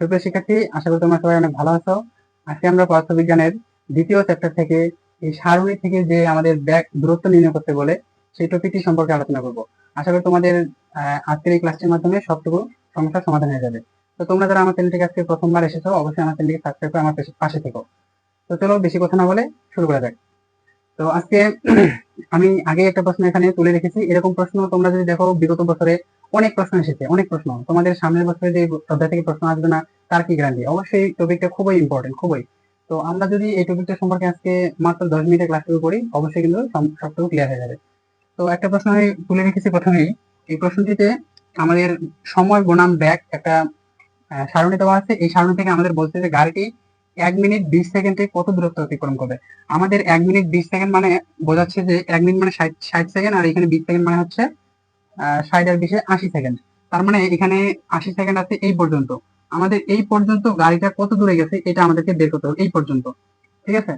সুপ্রিয় শিক্ষার্থী, আশা করি তোমরা সবাই অনেক ভালো আছো। আজকে আমরা পদার্থবিজ্ঞানের দ্বিতীয় চ্যাপ্টার থেকে এই সারণী থেকে যে আমাদের ব্যাক দূরত্ব নির্ণয় করতে বলে, সেই টপিকটি সম্পর্কে আলোচনা করব। আশা করি তোমাদের আজকের এই ক্লাসটির মাধ্যমে সবটুকু সমস্যার সমাধান হয়ে যাবে। তো তোমরা যারা আমার চ্যানেলটিকে আজকে প্রথমবার এসেছ, অবশ্যই আমার চ্যানেলটিকে সাবস্ক্রাইব করে আমার পাশে থেকো। তো চলো বেশি কথা না বলে শুরু করা যাক। তো আজকে আমি আগে একটা প্রশ্ন এখানে তুলে রেখেছি। এরকম প্রশ্ন তোমরা যদি দেখো বিগত বছরে অনেক প্রশ্ন এসেছে, অনেক প্রশ্ন। তোমাদের সামনের বছরে যে অধ্যায় থেকে প্রশ্ন আসবে না, তার কি গ্যারান্টি অবশ্যই এই টপিকটা খুবই ইম্পর্টেন্ট খুবই। তো আমরা যদি এই টপিকটা সম্পর্কে আজকে মাত্র দশ মিনিটে ক্লাস শুরু করি, অবশ্যই কিন্তু সবটুকু ক্লিয়ার হয়ে যাবে। তো একটা প্রশ্ন আমি তুলে রেখেছি প্রথমেই এই প্রশ্নটিতে আমাদের সময় বনাম ব্যাক একটা সারণী দেওয়া আছে। এই সারণী থেকে আমাদের বলছে যে গাড়িটি এক মিনিট বিশ সেকেন্ডে কত দূরত্ব অতিক্রম করবে? আমাদের এক মিনিট বিশ সেকেন্ড মানে বোঝাচ্ছে যে এক মিনিট মানে ষাট সেকেন্ড, আর এখানে বিশ সেকেন্ড মানে হচ্ছে ষাট আর বিশে আশি সেকেন্ড তার মানে এখানে আশি সেকেন্ড আছে এই পর্যন্ত। আমাদের এই পর্যন্ত গাড়িটা কত দূরে গেছে এটা আমাদেরকে বের করতে হবে এই পর্যন্ত। ঠিক আছে?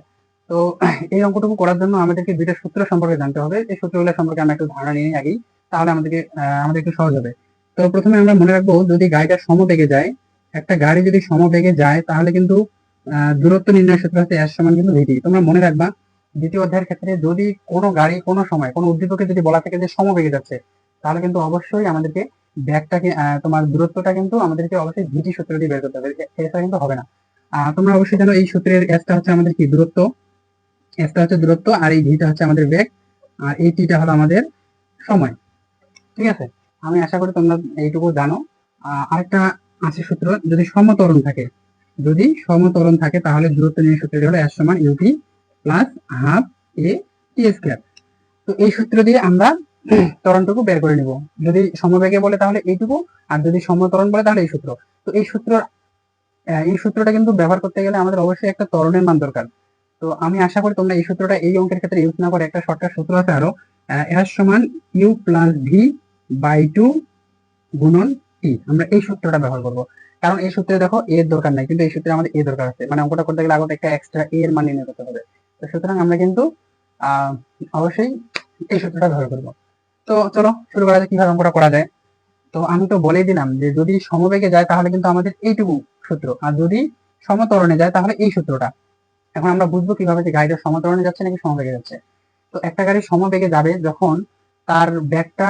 তো এই অঙ্কটুকু করার জন্য আমাদেরকে দুইটা সূত্র সম্পর্কে জানতে হবে। এই সূত্রগুলো সম্পর্কে আমরা একটু ধারণা নিয়ে আগেই, তাহলে আমাদেরকে আমাদের একটু সহজ হবে। তো প্রথমে আমরা মনে রাখব, যদি গাড়িটা সমবেগে যায়, একটা গাড়ি যদি সমবেগে যায়, তাহলে কিন্তু দূরত্ব নির্ণয় সূত্র হচ্ছে এস সমান কিন্তু ভিটি তোমরা মনে রাখবা, দ্বিতীয় অধ্যায়ের ক্ষেত্রে যদি কোনো গাড়ি কোনো সময়, কোনো উদ্দীপকে যদি বলা থাকে যে সমবেগে যাচ্ছে তাহলে কিন্তু অবশ্যই আমাদেরকে ব্যাগটাকে তোমার দূরত্বটা কিন্তু আমাদেরকে অবশ্যই ভিটি সূত্র দিয়ে বের করতে হবে। এছাড়া কিন্তু হবে না। তোমরা অবশ্যই জানো এই সূত্রের এসটা হচ্ছে আমাদের কি দূরত্ব? এসটা হচ্ছে দূরত্ব আর এই ভিটা হচ্ছে আমাদের বেগ আর এই টিটা হলো আমাদের সময়। ঠিক আছে? আমি আশা করি তোমরা এইটুকু জানো। আরেকটা আছে সূত্র, যদি সমতরণ থাকে। যদি সমতরণ থাকে, তাহলে দূরত্ব নিয়ে সূত্রটি হলো এস সমান u t plus half a t square তো এই সূত্র দিয়ে আমরা ত্বরণটুকু বের করে নিব। যদি সমবেগে বলে তাহলে এইটুকু আর যদি সমতরণ বলে তাহলে এই সূত্র। তো এই সূত্র এই সূত্রটা কিন্তু ব্যবহার করতে গেলে আমাদের অবশ্যই একটা ত্বরণের মান দরকার। তো আমি আশা করি তোমরা এই সূত্রটা এই অঙ্কের ক্ষেত্রে ইউজ না করে একটা শর্টকাট সূত্র আছে আরও এর সমান u plus v by two গুণন টি আমরা এই সূত্রটা ব্যবহার করব। কারণ এই সূত্রে দেখো এ এর দরকার নাই কিন্তু এই সূত্রে আমাদের এ দরকার আছে। মানে অঙ্কটা করতে গেলে আগে একটা এক্সট্রা এ এর মান নির্ণয় করতে হবে। তো সুতরাং আমরা কিন্তু আহ, অবশ্যই এই সূত্রটা ব্যবহার করব। তো চলো শুরু করা যায় কীভাবে অঙ্কটা করা যায়। তো আমি তো বলেই দিলাম যে যদি সমবেগে যায় তাহলে কিন্তু আমাদের এইটুকু সূত্র, আর যদি সমতরণে যায় তাহলে এই সূত্রটা। এখন আমরা বুঝব কীভাবে যে গাড়িটা সমতরণে যাচ্ছে নাকি সমবেগে যাচ্ছে। তো একটা গাড়ি সমবেগে যাবে যখন তার ব্যাগটা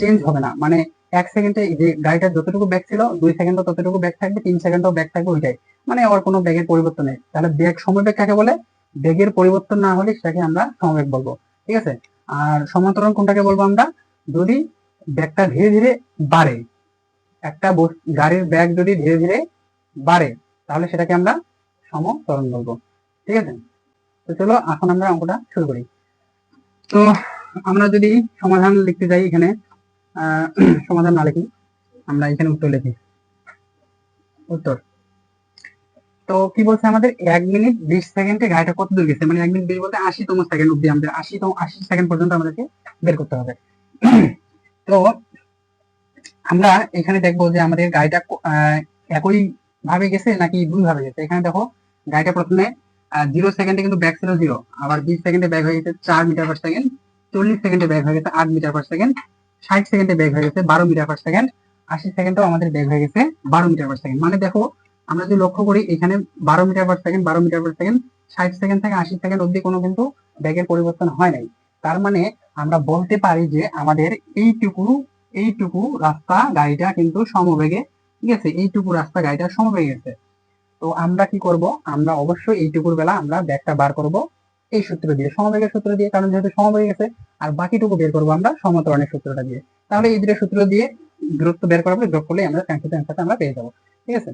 চেঞ্জ হবে না। মানে এক সেকেন্ডে যে গাড়িটার যতটুকু ব্যাগ ছিল, দুই সেকেন্ডও ততটুকু ব্যাগ থাকবে, তিন সেকেন্ডও ব্যাগ থাকবে ওইটাই। মানে আবার কোনো ব্যাগের পরিবর্তন নেই। তাহলে ব্যাগ সমবেগ কাকে বলে ব্যাগের পরিবর্তন না হলে সেটাকে আমরা সমবেগ বলব। ঠিক আছে? আর সমান্তরাল কোনটাকে বলব আমরা? যদি ব্যাগটা ধীরে ধীরে বাড়ে, একটা গাড়ির ব্যাগ যদি ধীরে ধীরে বাড়ে, তাহলে সেটাকে আমরা সমতরণ বলব। ঠিক আছে? তো চলো, এখন আমরা অঙ্কটা শুরু করি। তো আমরা যদি সমাধান লিখতে যাই এখানে সমাধান না লিখি, আমরা এখানে উত্তর লিখি। উত্তর। তো কি বলছে আমাদের? এক মিনিট বিশ সেকেন্ডে গাড়িটা কত দূর গেছে? মানে এক মিনিট বিশ বলতে আশিতম সেকেন্ড অব্দি আমাদের আশিতম আশি সেকেন্ড পর্যন্ত আমাদেরকে বের করতে হবে। তো আমরা এখানে দেখব যে আমাদের গাড়িটা একই ভাবে গেছে নাকি দুই ভাবে গেছে? এখানে দেখো, গাড়িটা প্রথমে জিরো সেকেন্ডে কিন্তু ব্যাক ছিল জিরো আবার বিশ সেকেন্ডে ব্যাক হয়ে গেছে চার মিটার পার সেকেন্ড চল্লিশ সেকেন্ডে ব্যাক হয়ে গেছে আট মিটার পার সেকেন্ড ষাট সেকেন্ডে ব্যাক হয়ে গেছে বারো মিটার পার সেকেন্ড আশি সেকেন্ডও আমাদের ব্যাক হয়ে গেছে বারো মিটার পার সেকেন্ড মানে দেখো আমরা যদি লক্ষ্য করি, এখানে বারো মিটার পার সেকেন্ড বারো মিটার পার সেকেন্ড ষাট সেকেন্ড থেকে আশি সেকেন্ড অব্দি কোনো কিন্তু ব্যাগের পরিবর্তন হয় নাই। তার মানে আমরা বলতে পারি যে আমাদের এইটুকু এইটুকু রাস্তা গাড়িটা কিন্তু সমবেগে আছে এইটুকু রাস্তা গাড়িটা সমবেগে গেছে। তো আমরা কি করব? আমরা অবশ্যই এইটুকুর বেলা আমরা ব্যাগটা বার করব এই সূত্র দিয়ে, সমবেগের সূত্র দিয়ে, কারণ যেহেতু সমবেগে গেছে, আর বাকিটুকু বের করব আমরা সমতরণের সূত্রটা দিয়ে। তাহলে এই দুটো সূত্র দিয়ে দূরত্ব বের করার পরে যোগ করলে আমরা অ্যান্সারটা আমরা পেয়ে যাব, ঠিক আছে?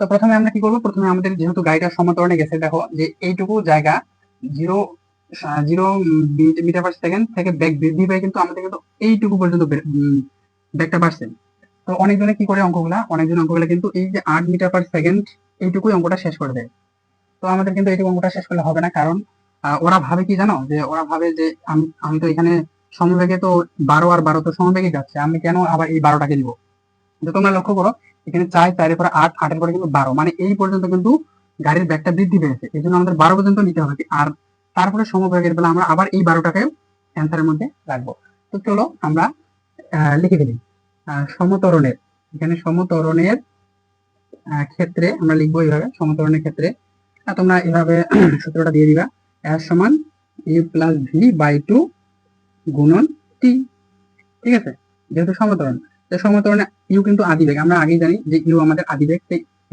তো প্রথমে আমরা কি করব? প্রথমে আমাদের যেহেতু গাড়িটা সমতরণে গেছে, দেখো যে এইটুকু জায়গা zero zero metre per second থেকে ব্যাগ বৃদ্ধি পায় কিন্তু আমাদের কিন্তু এইটুকু পর্যন্ত ব্যাগটা বাড়ছে। তো অনেকজনে কি করে অঙ্কগুলা? অনেকজন অঙ্কগুলা কিন্তু এই যে আট মিটার পার সেকেন্ড এইটুকুই অঙ্কটা শেষ করে দেয়। তো আমাদের কিন্তু এইটুকু অঙ্কটা শেষ করলে হবে না, কারণ ওরা ভাবে কি জানো? যে ওরা ভাবে যে আমি আমি তো এখানে সমবেগে তো বারো আর বারো তো সমবেগে যাচ্ছে, আমি কেন আবার এই বারোটাকে দিব তো তোমরা লক্ষ্য করো এখানে চার, চারের পরে আট, আটের পরে কিন্তু বারো। মানে এই পর্যন্ত কিন্তু গাড়ির ব্যাগটা বৃদ্ধি পেয়েছে। এই জন্য আমাদের বারো পর্যন্ত নিতে হবে। আর তারপরে সমবেগের বেলা আমরা আবার এই বারোটাকে অ্যান্সারের মধ্যে রাখব। তো চলো আমরা লিখে ফেলি। সমতরণের। এখানে সমতরণের ক্ষেত্রে আমরা লিখব এইভাবে, সমতরণের ক্ষেত্রে। তোমরা এইভাবে সূত্রটা দিয়ে দিবা। এর সমান u plus v by two গুণন টি। ঠিক আছে? যেহেতু সমতরণ। সমতরণে ইউ কিন্তু আদিবেগ। আমরা আগেই জানি যে ইউ আমাদের আদিবেগ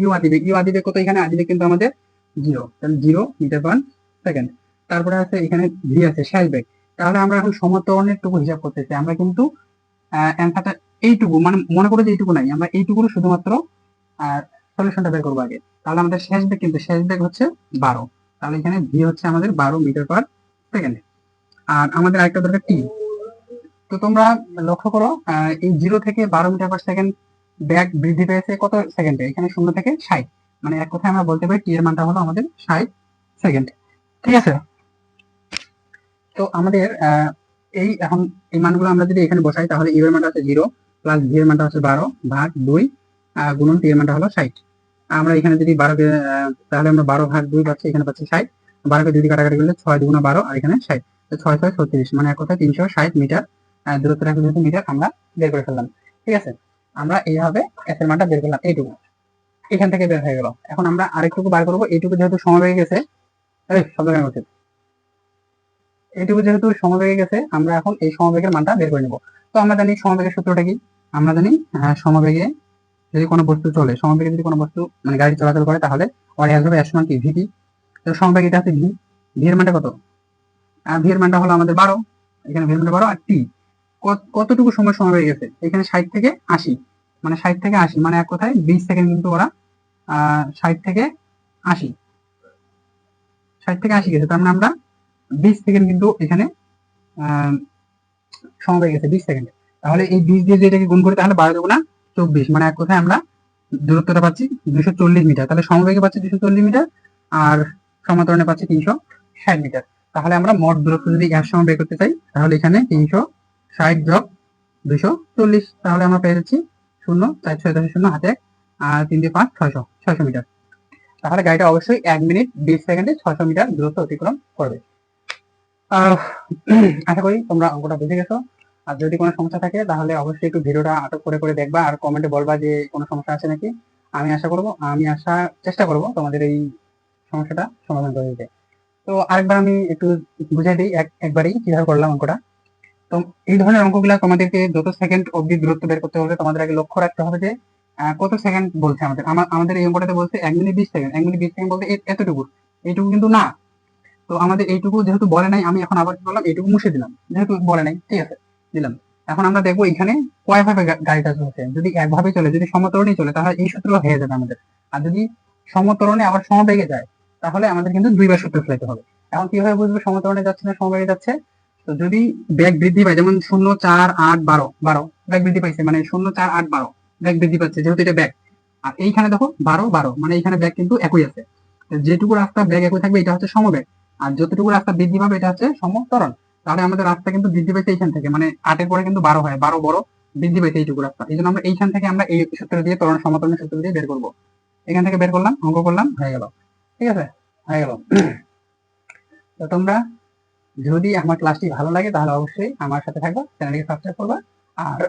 ইউ আদিবেগ। ইউ আদিবেগ কত? এখানে আদিবেগ কিন্তু আমাদের জিরো তাহলে জিরো মিটার পার সেকেন্ড তারপরে আছে এখানে ভি আছে শেষ বেগ। তাহলে আমরা এখন সমতরণের টুকু হিসাব করতেছি। আমরা কিন্তু অ্যান্সারটা এইটুকু মানে মনে করো যে এইটুকু নাই। আমরা এইটুকু শুধুমাত্র সলিউশনটা বের করব আগে। তাহলে আমাদের শেষ বেগ কিন্তু শেষ বেগ হচ্ছে বারো। তাহলে এখানে ভি হচ্ছে আমাদের বারো মিটার পার সেকেন্ড আর আমাদের আরেকটা দরকার টি তো তোমরা লক্ষ্য করো এই জিরো থেকে বারো মিটার পার সেকেন্ড ব্যাগ বৃদ্ধি পেয়েছে কত সেকেন্ডে এখানে শূন্য থেকে ষাট। মানে এক কথায় আমরা বলতে পারি টি এর মানটা হলো আমাদের ষাট সেকেন্ড ঠিক আছে? তো আমাদের এই এখন এই মানগুলো আমরা যদি এখানে বসাই, তাহলে ইউ এর মানটা হচ্ছে জিরো প্লাস ভি এর মানটা হচ্ছে বারো ভাগ দুই গুণন টি এর মানটা হলো ষাট। আমরা এখানে যদি বারোকে তাহলে আমরা বারো ভাগ দুই পাচ্ছি, এখানে পাচ্ছি ষাট। বারোকে দুই কাটাকাটি করলে ছয় দুগুণা বারো, আর এখানে ষাট। ছয় ছয়, ছত্রিশ। মানে এক কথায় তিনশো ষাট মিটার দূরত্ব রাখলে যেহেতু মিটার, আমরা বের করে ফেললাম। ঠিক আছে? আমরা এইভাবে এস মানটা বের করলাম, এইটুকু। এখান থেকে বের হয়ে গেল। এখন আমরা আরেকটুকু বার করব। এইটুকু যেহেতু সমবেগে গেছে শব্দ করছে এইটুকু যেহেতু সমবেগে গেছে, আমরা এখন এই সমবেগের মানটা বের করে নেব। তো আমরা জানি সমবেগের সূত্রটা কি? আমরা জানি সমবেগে যদি কোনো বস্তু চলে সমবেগে যদি কোনো বস্তু মানে গাড়ি চলাচল করে, তাহলে ওর হ্যাজ হবে সমান কি সমবেগ এটা হচ্ছে ভি ভি এর মানটা কত? ভি এর মানটা হলো আমাদের বারো। এখানে ভি এর মানটা বারো আর টি কতটুকু সময় সময় হয়ে গেছে? এখানে ষাট থেকে আশি। মানে ষাট থেকে আশি মানে এক কথায় বিশ সেকেন্ড কিন্তু ওরা ষাট থেকে আশি। ষাট থেকে আশি গেছে, তার মানে আমরা বিশ সেকেন্ড কিন্তু এখানে সময় হয়ে গেছে, বিশ সেকেন্ড। তাহলে এই বিশ দিয়ে যদি এটাকে গুণ করি, তাহলে বারো দেবো না, চব্বিশ। মানে এক কথায় আমরা দূরত্বটা পাচ্ছি দুশো চল্লিশ মিটার। তাহলে সমবেগে পাচ্ছি দুশো চল্লিশ মিটার আর সমাতরণে পাচ্ছি তিনশো ষাট মিটার। তাহলে আমরা মোট দূরত্ব যদি এক সময় বের করতে চাই, তাহলে এখানে তিনশো ষাট যোগ দুশো চল্লিশ। তাহলে আমরা পেয়ে যাচ্ছি শূন্য চার ছয় দশ শূন্য, হাতে আর তিন দিয়ে পাঁচ, ছয়শো ছয়শো মিটার। তাহলে গাড়িটা অবশ্যই এক মিনিট বিশ সেকেন্ডে ছয়শো মিটার দূরত্ব অতিক্রম করবে। আশা করি তোমরা অঙ্কটা বুঝে গেছো। আর যদি কোনো সমস্যা থাকে, তাহলে অবশ্যই একটু ভিডিওটা আটক করে করে দেখবা আর কমেন্টে বলবা যে কোনো সমস্যা আছে নাকি। আমি আশা করব, আমি আশা চেষ্টা করব তোমাদের এই সমস্যাটা সমাধান করে দিতে। তো আরেকবার আমি একটু বুঝাই দিই, এক, একবারই কীভাবে করলাম অঙ্কটা। তো এই ধরনের অঙ্কগুলা তোমাদেরকে যত সেকেন্ড অবধি দূরত্ব বের করতে হবে, তোমাদের আগে লক্ষ্য রাখতে হবে যে কত সেকেন্ড বলছে আমাদের। আমাদের এই অঙ্কটাতে বলছে এক মিনিট বিশ সেকেন্ড এক মিনিট বিশ সেকেন্ড বলতে এতটুকু। এইটুকু কিন্তু না। তো আমাদের এইটুকু যেহেতু বলে নাই, আমি এখন আবার করলাম? এইটুকু মুছে দিলাম। যেহেতু বলে নাই, ঠিক আছে, দিলাম। এখন আমরা দেখব এখানে কয়ভাবে গাড়িটা চলছে। যদি একভাবে চলে, যদি সমতরণে চলে, তাহলে এই সূত্র হয়ে যাবে আমাদের। আর যদি সমতরণে আবার সমবেগে যায়, তাহলে আমাদের কিন্তু দুইবার সূত্র ফেলাতে হবে। এখন কীভাবে বুঝব সমতরণে যাচ্ছে না সমবেগে যাচ্ছে? তো যদি ব্যাগ বৃদ্ধি পায়, যেমন শূন্য চার আট বারো বারো, ব্যাগ বৃদ্ধি পাইছে মানে শূন্য চার আট বারো, ব্যাগ বৃদ্ধি পাচ্ছে, যেহেতু এটা ব্যাগ। আর এইখানে দেখো, বারো বারো মানে এইখানে ব্যাগ কিন্তু একই আছে। যেটুকু রাস্তা ব্যাগ একই থাকবে, এটা হচ্ছে সমবেগ। আর যতটুকু রাস্তা বৃদ্ধি পাবে, এটা হচ্ছে সমতরণ। তাহলে আমাদের রাস্তা কিন্তু বৃদ্ধি পাইছে এইখান থেকে মানে আটের পরে কিন্তু বারো হয়, বারো বড়, বৃদ্ধি পাইছে এইটুকু রাস্তা। এই জন্য আমরা এইখান থেকে আমরা এই সূত্র দিয়ে, ত্বরণ সমতরণের সূত্র দিয়ে বের করব। এখান থেকে বের করলাম, অঙ্ক করলাম, হয়ে গেল। ঠিক আছে? হয়ে গেল। তো তোমরা যদি আমার ক্লাসটি ভালো লাগে, তাহলে অবশ্যই আমার সাথে থাকবা চ্যানেলকে সাবস্ক্রাইব করবা। আর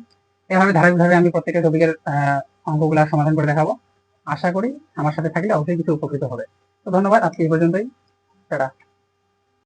এভাবে ধারাবাহিকভাবে আমি প্রত্যেকটা টপিকের অঙ্কগুলো সমাধান করে দেখাবো। আশা করি আমার সাথে থাকলে অবশ্যই কিছু উপকৃত হবে। তো ধন্যবাদ, আজকে এই পর্যন্তই। টাটা।